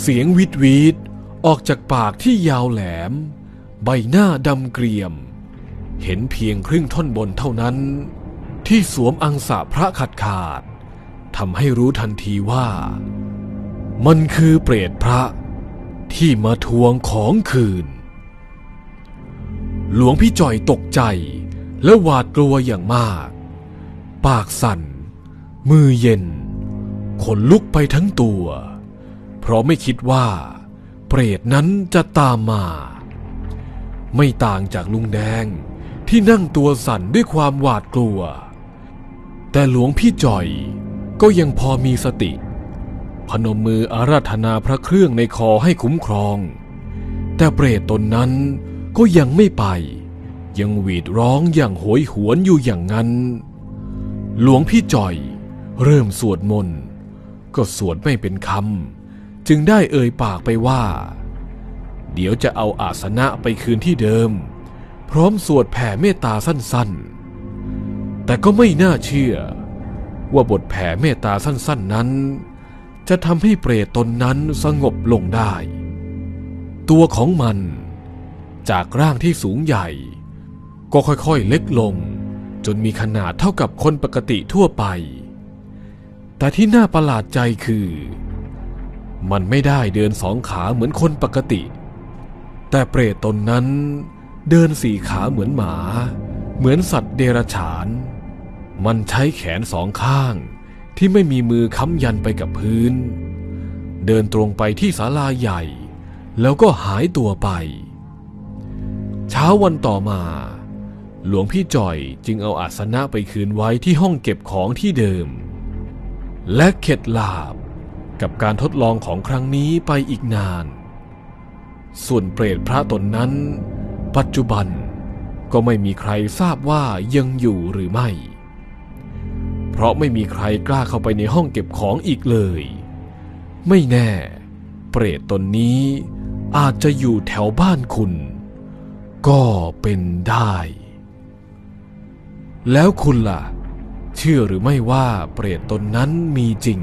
เสียงวิดวีดออกจากปากที่ยาวแหลม ใบหน้าดำเกรียม เห็นเพียงครึ่งท่อนบนเท่านั้น ที่สวมอังสะพระขาดขาดทำให้รู้ทันทีว่า มันคือเปรตพระที่มาทวงของคืน หลวงพี่จ่อยตกใจและหวาดกลัวอย่างมาก ปากสั่น มือเย็น ขนลุกไปทั้งตัว เพราะไม่คิดว่า เปรตนั้นจะตามมา ไม่ต่างจากลุงแดงที่นั่งตัวสั่นด้วยความหวาดกลัว แต่หลวงพี่จ่อยก็ยังพอมีสติ พนมมืออาราธนาพระเครื่องในคอให้คุ้มครอง แต่เปรตตนนั้นก็ยังไม่ไป ยังหวีดร้องอย่างโหยหวนอยู่อย่างนั้น หลวงพี่จ่อยเริ่มสวดมนต์ก็สวดไม่เป็นคำ จึงได้เอ่ยปากไปว่า เดี๋ยวจะเอาอาสนะไปคืนที่เดิม พร้อมสวดแผ่เมตตาสั้นๆ แต่ก็ไม่น่าเชื่อ ว่าบทแผ่เมตตาสั้นๆนั้น จะทำให้เปรตตนนั้นสงบลงได้ ตัวของมันจากร่างที่สูงใหญ่ ก็ค่อยๆเล็กลง จนมีขนาดเท่ากับคนปกติทั่วไป แต่ที่น่าประหลาดใจคือ มันไม่ได้เดินสองขาเหมือนคนปกติ แต่เปรตตนนั้นเดินสี่ขาเหมือนหมา เหมือนสัตว์เดรัจฉาน มันใช้แขนสองข้างที่ไม่มีมือค้ำยันไปกับพื้น เดินตรงไปที่ศาลาใหญ่ แล้วก็หายตัวไป เช้าวันต่อมา หลวงพี่จ่อยจึงเอาอาสนะไปคืนไว้ที่ห้องเก็บของที่เดิม และเข็ดลาบ กับการทดลองของครั้งนี้ไปอีกนาน ส่วนเปรตพระตนนั้น ปัจจุบันก็ไม่มีใครทราบว่ายังอยู่หรือไม่ เพราะไม่มีใครกล้าเข้าไปในห้องเก็บของอีกเลย ไม่แน่ เปรตตนนี้อาจจะอยู่แถวบ้านคุณ ก็เป็นได้ แล้วคุณล่ะ เชื่อหรือไม่ว่าเปรตตนนั้นมีจริง